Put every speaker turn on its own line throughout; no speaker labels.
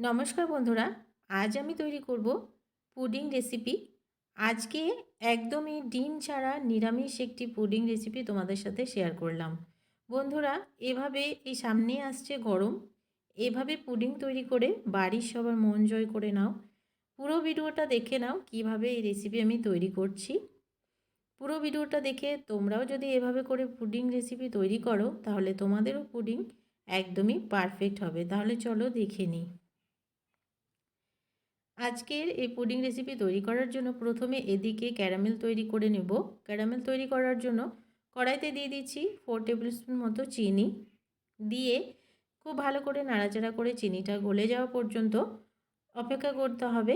নমস্কার বন্ধুরা, আজ আমি তৈরি করব পুডিং রেসিপি। আজকে একদমই ডিম ছাড়া নিরামিষ একটি পুডিং রেসিপি তোমাদের সাথে শেয়ার করলাম। বন্ধুরা, এভাবে এই সামনে আসছে গরম। এভাবে পুডিং তৈরি করে বাড়ির সবার মন জয় করে নাও। পুরো ভিডিওটা দেখে নাও কীভাবে এই রেসিপি আমি তৈরি করছি। পুরো ভিডিওটা দেখে তোমরাও যদি এভাবে করে পুডিং রেসিপি তৈরি করো, তাহলে তোমাদেরও পুডিং একদমই পারফেক্ট হবে। তাহলে চলো দেখে নিই। আজকের এই পুডিং রেসিপি তৈরি করার জন্য প্রথমে এদিকে ক্যারামেল তৈরি করে নেব। ক্যারামেল তৈরি করার জন্য কড়াইতে দিয়ে দিচ্ছি ফোর টেবিল স্পুন মতো চিনি। দিয়ে খুব ভালো করে নাড়াচাড়া করে চিনিটা গলে যাওয়া পর্যন্ত অপেক্ষা করতে হবে।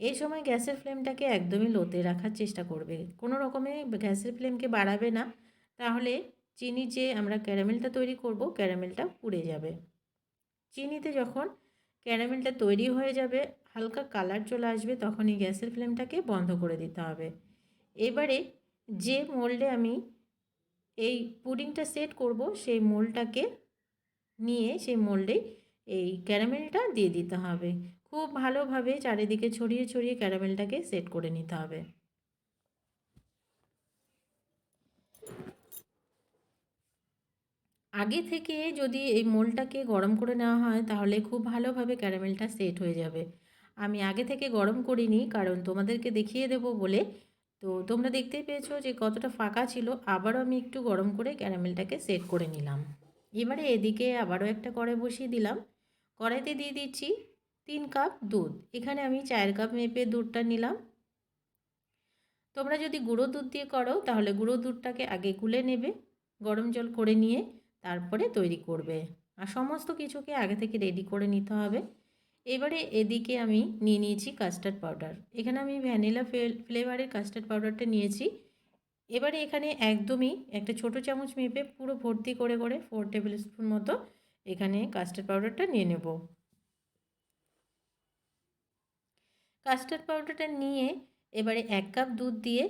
এই সময় গ্যাসের ফ্লেমটাকে একদমই লোতে রাখার চেষ্টা করবে। কোনো রকমে গ্যাসের ফ্লেমকে বাড়াবে না। তাহলে চিনি যে আমরা ক্যারামেলটা তৈরি করব ক্যারামেলটা পুড়ে যাবে। চিনিতে যখন ক্যারামেলটা তৈরি হয়ে যাবে, হালকা কালার চলে আসবে, তখনই গ্যাসের ফ্লেমটাকে বন্ধ করে দিতে হবে। এবারে যে মোল্ডে আমি এই পুডিংটা সেট করব, সেই মোল্ডটাকে নিয়ে সেই মোল্ডে এই ক্যারামেলটা দিয়ে দিতে হবে। খুব ভালোভাবে চারিদিকে ছড়িয়ে ছড়িয়ে ক্যারামেলটাকে সেট করে নিতে হবে। আগে থেকে যদি এই মোলটাকে গরম করে নেওয়া হয়, তাহলে খুব ভালোভাবে ক্যারামেলটা সেট হয়ে যাবে। আমি আগে থেকে গরম করিনি, কারণ তোমাদেরকে দেখিয়ে দেব বলে। তো তোমরা দেখতেই পেয়েছ যে কতটা ফাঁকা ছিল, আবারও আমি একটু গরম করে ক্যারামেলটাকে সেট করে নিলাম। এবারে এদিকে আবারও একটা কড়াই বসিয়ে দিলাম। কড়াইতে দিয়ে দিচ্ছি তিন কাপ দুধ। এখানে আমি চার কাপ মেপে দুধটা নিলাম। তোমরা যদি গুঁড়ো দুধ দিয়ে করো, তাহলে গুঁড়ো দুধটাকে আগে গুলে নেবে, গরম জল করে নিয়ে। তারপরে তৈরি করবে। আর সমস্ত কিছুকে আগে থেকে রেডি করে নিতে হবে। এবারে এদিকে আমি নিয়ে নিয়েছি কাস্টার্ড পাউডার এখানে আমি ভ্যানিলা ফ্লেভারের কাস্টার্ড পাউডারটা নিয়েছি। এবারে এখানে একদমই একটা ছোট চামচ মেপে পুরো ভর্তি করে করে ফোর টেবিল স্পুন মতো এখানে কাস্টার্ড পাউডারটা নিয়ে নেব। কাস্টার্ড পাউডারটা নিয়ে এবারে এক কাপ দুধ দিয়ে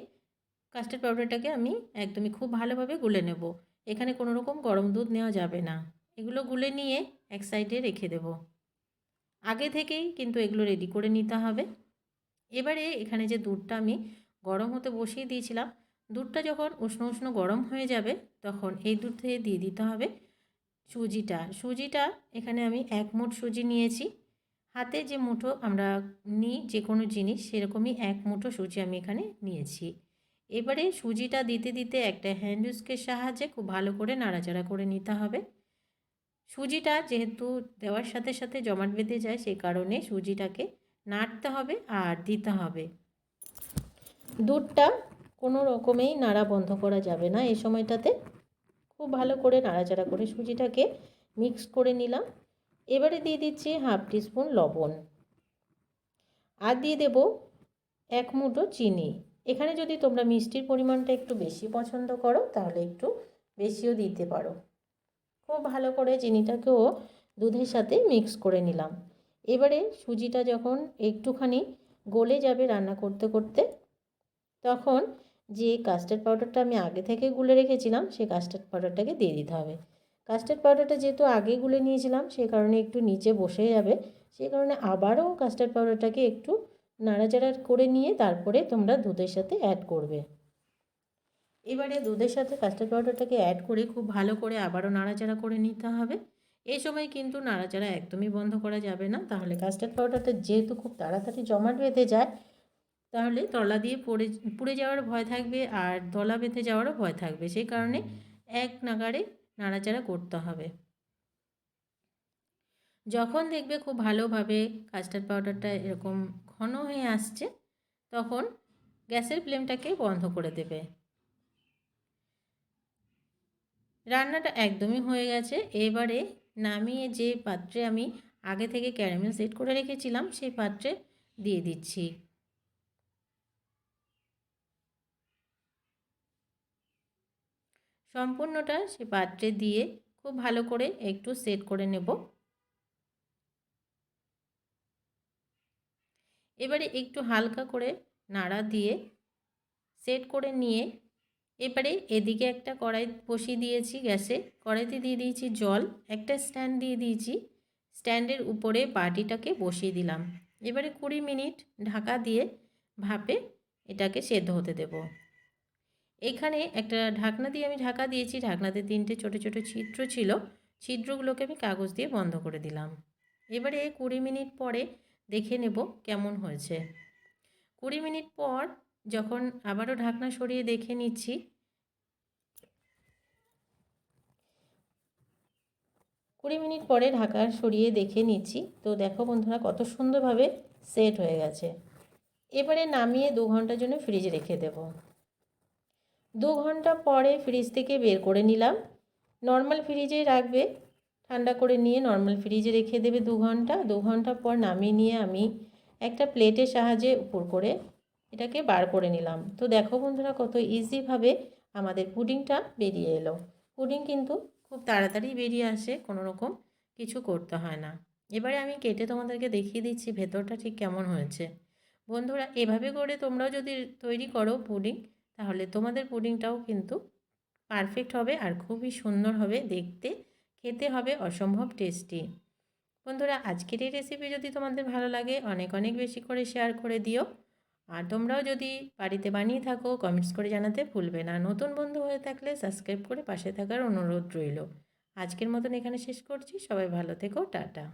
কাস্টার্ড পাউডারটাকে আমি একদমই খুব ভালোভাবে গুলে নেব। এখানে কোনো রকম গরম দুধ নেওয়া যাবে না। এগুলো গুলে নিয়ে এক সাইডে রেখে দেব। আগে থেকেই কিন্তু এগুলো রেডি করে নিতে হবে। এবারে এখানে যে দুধটা আমি গরম হতে বসিয়ে দিয়েছিলাম, দুধটা যখন উষ্ণ উষ্ণ গরম হয়ে যাবে, তখন এই দুধ থেকে দিয়ে দিতে হবে সুজিটা। সুজিটা এখানে আমি এক মুঠ সুজি নিয়েছি। হাতে যে মুঠো আমরা নিই যে কোনো জিনিস, সেরকমই এক মুঠো সুজি আমি এখানে নিয়েছি। এবারে সুজিটা দিতে দিতে একটা হ্যান্ড উস্কের সাহায্যে খুব ভালো করে নাড়াচাড়া করে নিতে হবে। সুজিটা যেহেতু দেওয়ার সাথে সাথে জমাট বেঁধে যায় সেই কারণে সুজিটাকে নাড়তে হবে আর দিতে হবে। দুধটা কোনো রকমেই নাড়া বন্ধ করা যাবে না। এই সময়টাতে খুব ভালো করে নাড়াচাড়া করে সুজিটাকে মিক্স করে নিলাম। এবারে দিয়ে দিচ্ছি হাফ টিস্পুন লবণ। আর দিয়ে দেব এক মুঠো চিনি। এখানে যদি তোমরা মিষ্টির পরিমাণটা একটু বেশি পছন্দ করো, তাহলে একটু বেশিও দিতে পারো। খুব ভালো করে চিনিটাকেও দুধের সাথে মিক্স করে নিলাম। এবারে সুজিটা যখন একটুখানি গলে যাবে রান্না করতে করতে, তখন যে কাস্টার্ড পাউডারটা আমি আগে থেকে গুলে রেখেছিলাম সেই কাস্টার্ড পাউডারটাকে দিয়ে দিতে হবে। কাস্টার্ড পাউডারটা যেহেতু আগে গুলে নিয়েছিলাম সেই কারণে একটু নিচে বসে যাবে সেই কারণে আবারও কাস্টার্ড পাউডারটাকে একটু নাড়াচাড়া করে নিয়ে তারপরে তোমরা দুধের সাথে অ্যাড করবে। এবারে দুধের সাথে কাস্টার্ড পাউডারটাকে অ্যাড করে খুব ভালো করে আবারও নাড়াচাড়া করে নিতে হবে। এই সময় কিন্তু নাড়াচাড়া একদমই বন্ধ করা যাবে না। তাহলে কাস্টার্ড পাউডারটা যেহেতু খুব তাড়াতাড়ি জমাট বেঁধে যায়, তাহলে তলা দিয়ে পড়ে, পুড়ে যাওয়ার ভয় থাকবে আর দলা বেঁধে যাওয়ারও ভয় থাকবে। সেই কারণে এক নাগারে নাড়াচাড়া করতে হবে। যখন দেখবে খুব ভালোভাবে কাস্টার্ড পাউডারটা এরকম ঘন হয়ে আসছে, তখন গ্যাসের ফ্লেমটাকে বন্ধ করে দেবে। রান্নাটা একদমই হয়ে গেছে। এবারে নামিয়ে যে পাত্রে আমি আগে থেকে ক্যারামেল সেট করে রেখেছিলাম, সেই পাত্রে দিয়ে দিচ্ছি। সম্পূর্ণটা সে পাত্রে দিয়ে খুব ভালো করে একটু সেট করে নেব। এবারে একটু হালকা করে নাড়া দিয়ে সেট করে নিয়ে এবারে এদিকে একটা কড়াই বসিয়ে দিয়েছি গ্যাসে। কড়াইতে দিয়ে দিয়েছি জল, একটা স্ট্যান্ড দিয়ে দিয়েছি। স্ট্যান্ডের উপরে বাটিটাকে বসিয়ে দিলাম। এবারে কুড়ি মিনিট ঢাকা দিয়ে ভাপে এটাকে সেদ্ধ হতে দেব। এখানে একটা ঢাকনা দিয়ে আমি ঢাকা দিয়েছি। ঢাকনাতে তিনটে ছোটো ছোটো ছিদ্র ছিল। ছিদ্রগুলোকে আমি কাগজ দিয়ে বন্ধ করে দিলাম। এবারে কুড়ি মিনিট পরে দেখে নেব কেমন হয়েছে। কুড়ি মিনিট পর যখন আবারও ঢাকনা সরিয়ে দেখে নিচ্ছি, কুড়ি মিনিট পরে ঢাকা সরিয়ে দেখে নিচ্ছি। তো দেখো বন্ধুরা কত সুন্দরভাবে সেট হয়ে গেছে। এবারে নামিয়ে দু ঘণ্টার জন্য ফ্রিজে রেখে দেব। দু ঘণ্টা পরে ফ্রিজ থেকে বের করে নিলাম। নর্মাল ফ্রিজে রাখবে। ঠান্ডা করে নিয়ে নর্মাল ফ্রিজে রেখে দেবে দু ঘণ্টা। দু ঘণ্টা পর নামিয়ে নিয়ে আমি একটা প্লেটের সাহায্যে উপর করে এটাকে বার করে নিলাম। তো দেখো বন্ধুরা কত ইজিভাবে আমাদের পুডিংটা বেরিয়ে এলো। পুডিং কিন্তু খুব তাড়াতাড়ি বেরিয়ে আসে, কোনো রকম কিছু করতে হয় না। এবারে আমি কেটে তোমাদেরকে দেখিয়ে দিচ্ছি ভেতরটা ঠিক কেমন হয়েছে। বন্ধুরা, এভাবে করে তোমরাও যদি তৈরি করো পুডিং তাহলে তোমাদের পুডিংটাও কিন্তু পারফেক্ট হবে আর খুবই সুন্দর হবে দেখতে। খেতে হবে অসম্ভব টেস্টি বন্ধুরা, আজকের এই রেসিপি যদি তোমাদের ভালো লাগে, অনেক অনেক বেশি করে শেয়ার করে দিও। আর তোমরাও যদি বাড়িতে বানিয়ে থাকো কমেন্টস করে জানাতে ভুলবে না। নতুন বন্ধু হয়ে থাকলে সাবস্ক্রাইব করে পাশে থাকার অনুরোধ রইল। আজকের মতন এখানে শেষ করছি। সবাই ভালো থেকো। টাটা।